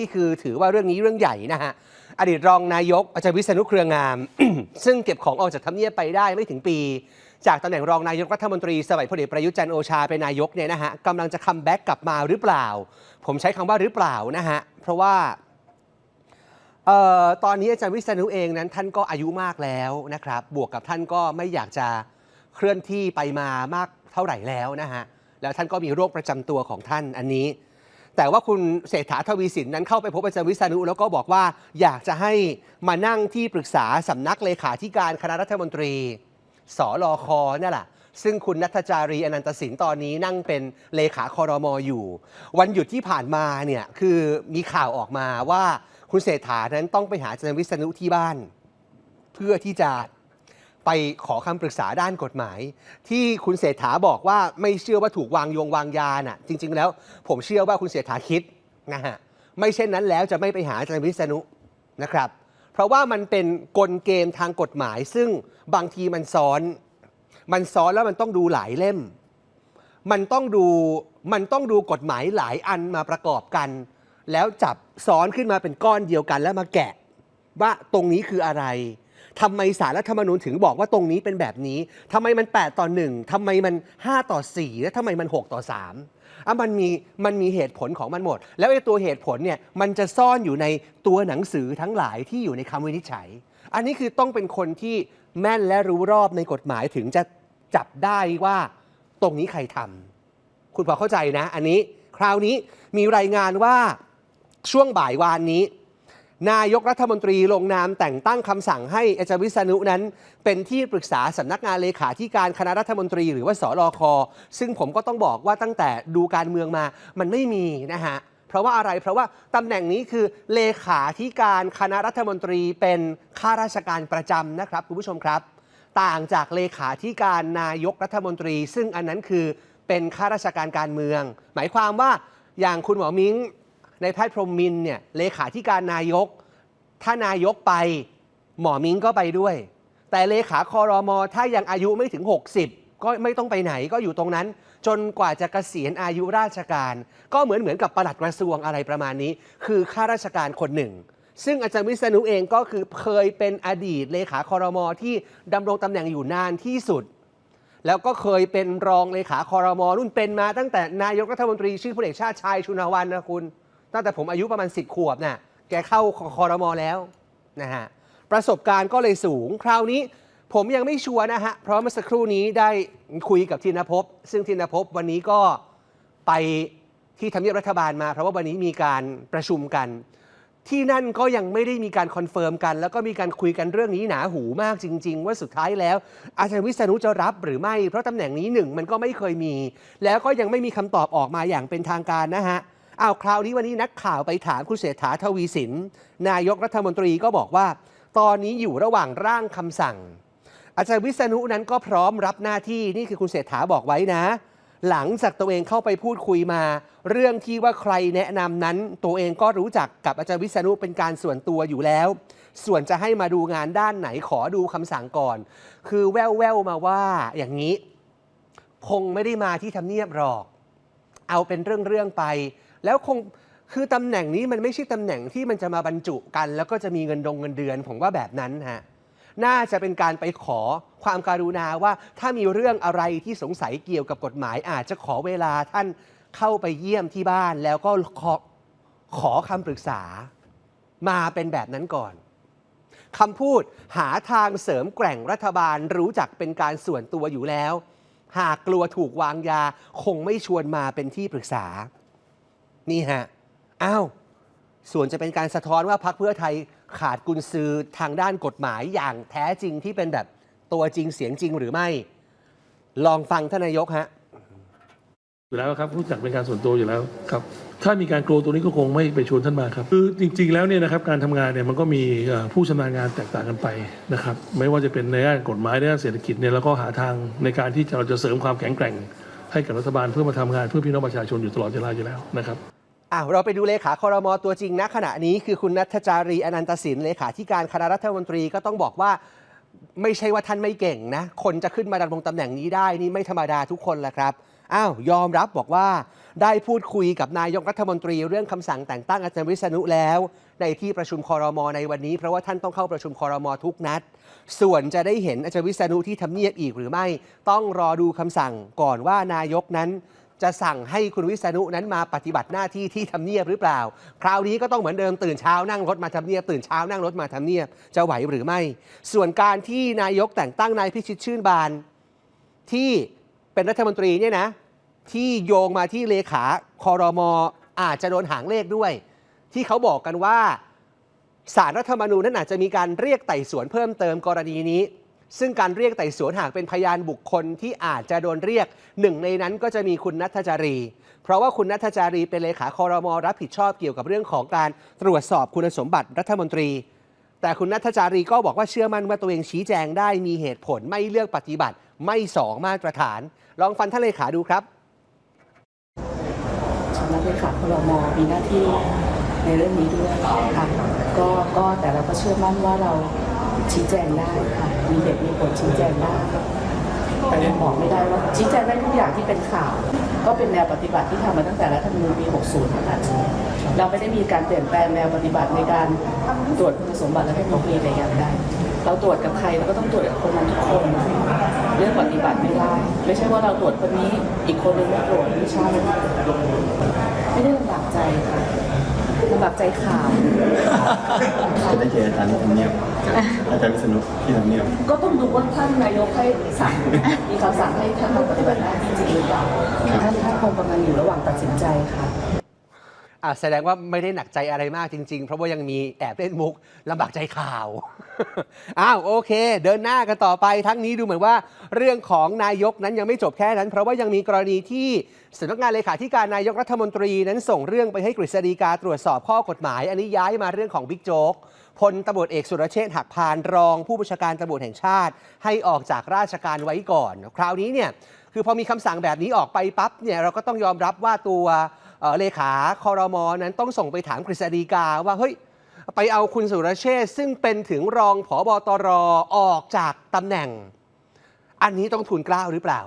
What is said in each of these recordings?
นี่คือถือว่าเรื่องนี้เรื่องใหญ่นะฮะ อดีตรองนายกอาจารย์วิษณุเครืองาม ซึ่งเก็บของออกจากทำเนียบไปได้ไม่ถึงปี จากตำแหน่งรองนายกรัฐมนตรีสมัยพลเอกประยุทธ์จันทร์โอชาเป็นนายกเนี่ยนะฮะกำลังจะคัมแบ็กกลับมาหรือเปล่า ผมใช้คำว่าหรือเปล่านะฮะ เพราะว่าออตอนนี้อาจารย์วิษณุเองนั้นท่านก็อายุมากแล้วนะครับ บวกกับท่านก็ไม่อยากจะเคลื่อนที่ไปมามากเท่าไหร่แล้วนะฮะแล้วท่านก็มีโรคประจำตัวของท่านอันนี้ แต่ว่าคุณเศรษฐาทวีสินนั้นเข้าไปพบอาจารย์วิษณุแล้วก็บอกว่าอยากจะให้มานั่งที่ปรึกษาสำนักเลขาธิการคณะรัฐมนตรีสลคนั่นแหละซึ่งคุณนัทจารีอนันตสินตอนนี้นั่งเป็นเลขาคอรมออยู่ วันหยุดที่ผ่านมาเนี่ยคือมีข่าวออกมาว่าคุณเศรษฐานั้นต้องไปหาอาจารย์วิษณุที่บ้าน เพื่อที่จะ ไปขอคำปรึกษาด้านกฎหมาย ที่คุณเศรษฐาบอกว่าไม่เชื่อว่าถูกวางยงวางยาน่ะ จริง ๆ แล้ว ผมเชื่อว่าคุณเศรษฐาคิดนะฮะไม่เช่นนั้นแล้วจะไม่ไปหาอาจารย์วิษณุนะครับ เพราะว่ามันเป็นกลเกมทางกฎหมาย ซึ่งบางทีมันซ้อน มันซ้อนแล้วมันต้องดูหลายเล่ม มันต้องดูมันต้องดูกฎหมายหลายอันมาประกอบกัน แล้วจับซ้อนขึ้นมาเป็นก้อนเดียวกันแล้วมาแกะ ว่าตรงนี้คืออะไร ทำไมสารรัฐธรรมนูญถึงบอกว่าตรงนี้เป็นแบบนี้ทำไมมัน 8 ต่อ 1ทำไมมัน 5 ต่อ 4 แล้วทำไมมัน 6 ต่อ 3อะมันมีมันมีเหตุผลของมันหมด แล้วไอ้ตัวเหตุผลเนี่ยมันจะซ่อนอยู่ในตัวหนังสือทั้งหลายที่อยู่ในคำวินิจฉัย อันนี้คือต้องเป็นคนที่แม่นและรู้รอบในกฎหมายถึงจะจับได้ว่าตรงนี้ใครทำคุณพอเข้าใจนะ อันนี้คราวนี้มีรายงานว่าช่วงบ่ายวานนี้ นายกรัฐมนตรีลงนามแต่งตั้งคำสั่งให้อาจารย์วิษณุนั้น เป็นที่ปรึกษาสำนักงานเลขาธิการคณะรัฐมนตรีหรือว่าสลคซึ่งผมก็ต้องบอกว่าตั้งแต่ดูการเมืองมามันไม่มีนะฮะเพราะว่าอะไรเพราะว่าตำแหน่งนี้คือเลขาธิการคณะรัฐมนตรีเป็นข้าราชการประจำนะครับคุณผู้ชมครับ ต่างจากเลขาธิการนายกรัฐมนตรี ซึ่งอันนั้นคือเป็นข้าราชการการเมือง หมายความว่าอย่างคุณหมอมิ้ง ในแพทย์พรหมมินเนี่ยเลขาธิการนายก ถ้านายกไป หมอมิ้งก็ไปด้วย แต่เลขาคอรมอถ้ายังอายุไม่ถึง 60 ก็ไม่ต้องไปไหนก็อยู่ตรงนั้น จนกว่าจะเกษียณอายุราชการ ก็เหมือนเหมือนกับประหลัดกระทรวงอะไรประมาณนี้ คือข้าราชการคนหนึ่ง ซึ่งอาจารย์วิษณุเองก็คือเคยเป็นอดีตเลขาคอรมอที่ดำรงตำแหน่งอยู่นานที่สุดแล้วก็เคยเป็นรองเลขาคอรมอรุ่นเป็นมาตั้งแต่นายกรัฐมนตรีชื่อพลเอกชาติชายชุนวันนะคุณ ตั้งแต่ผมอายุประมาณ 10 ขวบน่ะแกเข้าคอรมอแล้วนะฮะประสบการณ์ก็เลยสูง คราวนี้ผมยังไม่ชัวร์นะฮะ เพราะเมื่อสักครู่นี้ได้คุยกับทินภพซึ่งทินภพวันนี้ก็ไปที่ทำเนียบรัฐบาลมา เพราะว่าวันนี้มีการประชุมกัน ที่นั่นก็ยังไม่ได้มีการคอนเฟิร์มกัน แล้วก็มีการคุยกันเรื่องนี้หนาหูมากจริง ๆ ว่าสุดท้ายแล้ว อาจารย์วิษณุจะรับหรือไม่ เพราะตำแหน่งนี้หนึ่งมันก็ไม่เคยมี แล้วก็ยังไม่มีคำตอบออกมาอย่างเป็นทางการนะฮะ เอาคราวนี้วันนี้นักข่าวไปถามคุณเศรษฐาทวีสิน นายกรัฐมนตรีก็บอกว่า ตอนนี้อยู่ระหว่างร่างคำสั่ง อาจารย์วิษณุนั้นก็พร้อมรับหน้าที่นี่คือคุณเศรษฐาบอกไว้นะ หลังจากตัวเองเข้าไปพูดคุยมา เรื่องที่ว่าใครแนะนำนั้น ตัวเองก็รู้จักกับอาจารย์วิษณุเป็นการส่วนตัวอยู่แล้ว ส่วนจะให้มาดูงานด้านไหนขอดูคำสั่งก่อน คือแว่วๆมาว่าอย่างนี้ คงไม่ได้มาที่ทำเนียบหรอก เอาเป็นเรื่องๆไป แล้วคงคือตำแหน่งนี้มันไม่ใช่ตำแหน่งที่มันจะมาบรรจุกัน แล้วก็จะมีเงินดงเงินเดือนผมว่าแบบนั้นฮะน่าจะเป็นการไปขอความการุณาว่าถ้ามีเรื่องอะไรที่สงสัยเกี่ยวกับกฎหมาย อาจจะขอเวลาท่านเข้าไปเยี่ยมที่บ้าน แล้วก็ขอขอคำปรึกษา มาเป็นแบบนั้นก่อนคำพูดหาทางเสริมแกร่งรัฐบาลรู้จักเป็นการส่วนตัวอยู่แล้ว หากกลัวถูกวางยาคงไม่ชวนมาเป็นที่ปรึกษา นี่ฮะ อ้าว ส่วนจะเป็นการสะท้อนว่าพรรคเพื่อไทยขาดกุญซือทางด้านกฎหมายอย่างแท้จริงที่เป็นแบบตัวจริงเสียงจริงหรือไม่ ลองฟังท่านนายกฮะอยู่แล้วครับรู้จักเป็นการส่วนตัวอยู่แล้วครับถ้ามีการกลัวตัวนี้ก็คงไม่ไปชวนท่านมาครับคือจริง ๆ แล้วเนี่ยนะครับการทำงานเนี่ยมันก็มีผู้ชำนาญงานแตกต่างกันไปนะครับไม่ว่าจะเป็นในด้านกฎหมายในด้านเศรษฐกิจเนี่ยเราก็หาทางในการที่เราจะเสริมความแข็งแกร่ง ให้กับรัฐบาลเพื่อมาทำงานเพื่อพี่น้องประชาชนอยู่ตลอดเวลาอยู่แล้วนะครับ อ้าเราไปดูเลขาคอรมอตัวจริงณขณะนี้คือคุณนัทจารีอนันตสินเลขาธิการคณะรัฐมนตรีก็ต้องบอกว่า ไม่ใช่ว่าท่านไม่เก่งนะ คนจะขึ้นมาดำรงตำแหน่งนี้ได้นี่ไม่ธรรมดาทุกคนแหละครับอ้าวยอมรับบอกว่า ได้พูดคุยกับนายกรัฐมนตรีเรื่องคำสั่งแต่งตั้งอาจารย์วิษณุแล้ว ในที่ประชุมคอรมอในวันนี้ เพราะว่าท่านต้องเข้าประชุมคอรมอทุกนัด ส่วนจะได้เห็นอาจารย์วิษณุที่ทำเนียบอีกหรือไม่ ต้องรอดูคำสั่งก่อนว่านายกนั้น จะสั่งให้คุณวิษณุนั้นมาปฏิบัติหน้าที่ที่ทำเนียบหรือเปล่า คราวนี้ก็ต้องเหมือนเดิมตื่นเช้านั่งรถมาทำเนียบตื่นเช้านั่งรถมาทำเนียบจะไหวหรือไม่ ส่วนการที่นายกแต่งตั้งนายพิชิตชื่นบานที่เป็นรัฐมนตรีเนี่ยนะ ที่โยงมาที่เลขาคอรมออาจจะโดนหางเลขด้วย ที่เขาบอกกันว่าสารรัฐธรรมนูญนั้นอาจจะมีการเรียกไต่สวนเพิ่มเติมกรณีนี้ ซึ่งการเรียกไต่สวนหากเป็นพยานบุคคลที่อาจจะโดนเรียกหนึ่งในนั้นก็จะมีคุณนัทจารี เพราะว่าคุณนัทจารีเป็นเลขาคอรมอรับผิดชอบเกี่ยวกับเรื่องของการตรวจสอบคุณสมบัติรัฐมนตรี แต่คุณนัทจารีก็บอกว่าเชื่อมั่นว่าตัวเองชี้แจงได้มีเหตุผลไม่เลือกปฏิบัติไม่สองมาตรฐาน ลองฟังท่านเลขาดูครับนักเลขาครมมีหน้าที่ในเรื่องนี้ด้วยค่ะก็ก็แต่เราก็เชื่อมั่นว่าเรา ชี้แจงได้ค่ะมีเหตุมีผลชี้แจงได้แต่ยังบอกไม่ได้ว่าชี้แจงได้ทุกอย่างที่เป็นข่าว ก็เป็นแนวปฏิบัติที่ทำมาตั้งแต่รัฐธรรมนูญปี 60มาเราไม่ได้มีการเปลี่ยนแปลงแนวปฏิบัติในการตรวจคุณสมบัติและเป็นมตรีแต่อย่างใดเราตรวจกับใครเราก็ต้องตรวจกับคนนั้นทุกคนเรื่องปฏิบัติไม่ได้ไม่ใช่ว่าเราตรวจคนนี้อีกคนนึงไม่ตรวจไม่ใช่ไม่ได้ลำบากใจค่ะ ลำบากใจข่าว จะได้เจออาจารย์ที่ทำเนียบอาจารย์วิษณุที่ทำเนียบก็ต้องดูว่าท่านนายกให้สั่งมีคำสั่งให้ท่านมาปฏิบัติหน้าที่จริงหรือเปล่าท่านท่านคงกำลังอยู่ระหว่างตัดสินใจค่ะ อะแสดงว่าไม่ได้หนักใจอะไรมากจริง ๆ เพราะว่ายังมีแอบเล่นมุกลำบากใจข่าว อ้าวโอเค เดินหน้ากันต่อไปทั้งนี้ดูเหมือนว่า เรื่องของนายกนั้นยังไม่จบแค่นั้น เพราะว่ายังมีกรณีที่สำนักงานเลขาธิการนายกรัฐมนตรีนั้นส่งเรื่องไปให้กฤษฎีกาตรวจสอบข้อกฎหมาย อันนี้ย้ายมาเรื่องของบิ๊กโจ๊กพลตำรวจเอกสุรเชษฐ์หักพานรอง ผู้บัญชาการตำรวจแห่งชาติ ให้ออกจากราชการไว้ก่อน คราวนี้เนี่ยคือพอมีคำสั่งแบบนี้ออกไปปั๊บเนี่ยเราก็ต้องยอมรับว่าตัว เลขาคอรมอนั้นต้องส่งไปถามกฤษฎีกาว่าเฮ้ยไปเอาคุณสุรเชษซึ่งเป็นถึงรองผอบตรออกจากตำแหน่ง อันนี้ต้องทูลกล้าหรือเปล่า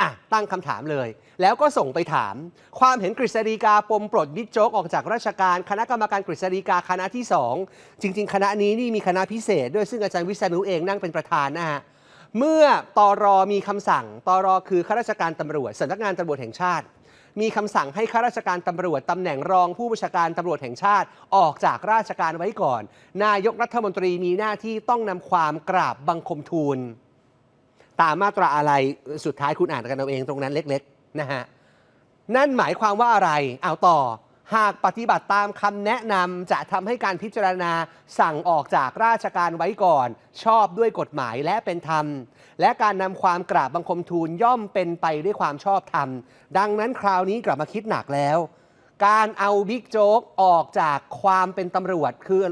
อะตั้งคำถามเลย แล้วก็ส่งไปถาม ความเห็นกฤษฎีกาปมปลดบิ๊กโจ๊กออกจากราชการคณะกรรมการกฤษฎีกาคณะที่ 2 จริง ๆ คณะนี้นี่มีคณะพิเศษ ด้วยซึ่งอาจารย์วิษณุเองนั่งเป็นประธานนะฮะ เมื่อตอรอมีคำสั่งตอรอคือข้าราชการตำรวจสำนักงานตำรวจแห่งชาติ มีคำสั่งให้ข้าราชการตำรวจตำแหน่งรองผู้บัญชาการตำรวจแห่งชาติออกจากราชการไว้ก่อน นายกรัฐมนตรีมีหน้าที่ต้องนำความกราบบังคมทูล ตามมาตราอะไรสุดท้ายคุณอ่านกันเอาเองตรงนั้นเล็ก ๆ นะฮะนั่นหมายความว่าอะไรเอาต่อ หากปฏิบัติตามคำแนะนำจะทำให้การพิจารณาสั่งออกจากราชการไว้ก่อน ชอบด้วยกฎหมายและเป็นธรรม และการนำความกราบบังคมทูลย่อมเป็นไปด้วยความชอบธรรม ดังนั้นคราวนี้กลับมาคิดหนักแล้ว การเอาบิ๊กโจ๊กออกจากความเป็นตำรวจคือ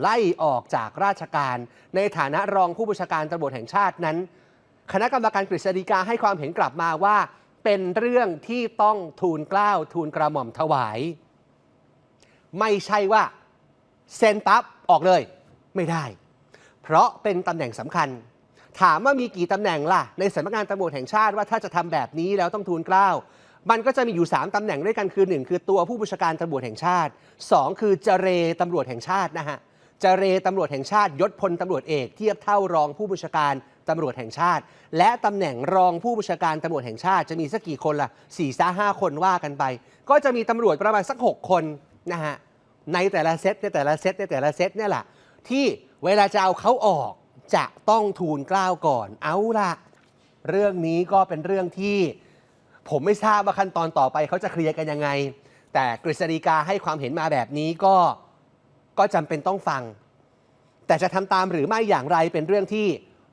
ไล่ออกจากราชการ ในฐานะรองผู้บัญชาการตำรวจแห่งชาตินั้น คณะกรรมการกฤษฎีกาให้ความเห็นกลับมาว่า เป็นเรื่องที่ต้องทูลเกล้าทูลกระหม่อมถวาย ไม่ใช่ว่าเซ็นปั๊บออกเลย ไม่ได้ เพราะเป็นตำแหน่งสำคัญ ถามว่ามีกี่ตำแหน่งล่ะ ในสำนักงานตำรวจแห่งชาติว่าถ้าจะทำแบบนี้แล้วต้องทูลเกล้ามันก็จะมีอยู่ 3ตำแหน่งด้วยกันคือ 1 คือตัวผู้บัญชาการตำรวจแห่งชาติ 2 คือเจเรตำรวจแห่งชาตินะฮะเจเรตำรวจแห่งชาติยศพลตำรวจเอกเทียบเท่ารองผู้บัญชาการตำรวจแห่งชาติ และตำแหน่งรองผู้บัญชาการตำรวจแห่งชาติ จะมีสักกี่คนล่ะ4ี่ห้าห้าคนว่ากันไป ก็จะมีตำรวจประมาณสัก 6 คนนะฮะ ในแต่ละเซตในแต่ละเซตในแต่ละเซตเนี่ยแหละที่เวลาจะเอาเขาออกจะต้องทูลกล้าวก่อน เอาละเรื่องนี้ก็เป็นเรื่องที่ ผมไม่ทราบว่าขั้นตอนต่อไปเขาจะเคลียร์กันยังไง แต่กฤษฎีกาให้ความเห็นมาแบบนี้ก็ก็จำเป็นต้องฟัง แต่จะทำตามหรือไม่อย่างไรเป็นเรื่องที่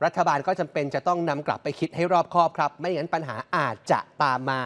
รัฐบาลก็จำเป็นจะต้องนำกลับไปคิดให้รอบคอบครับ ไม่งั้นปัญหาอาจจะตามมา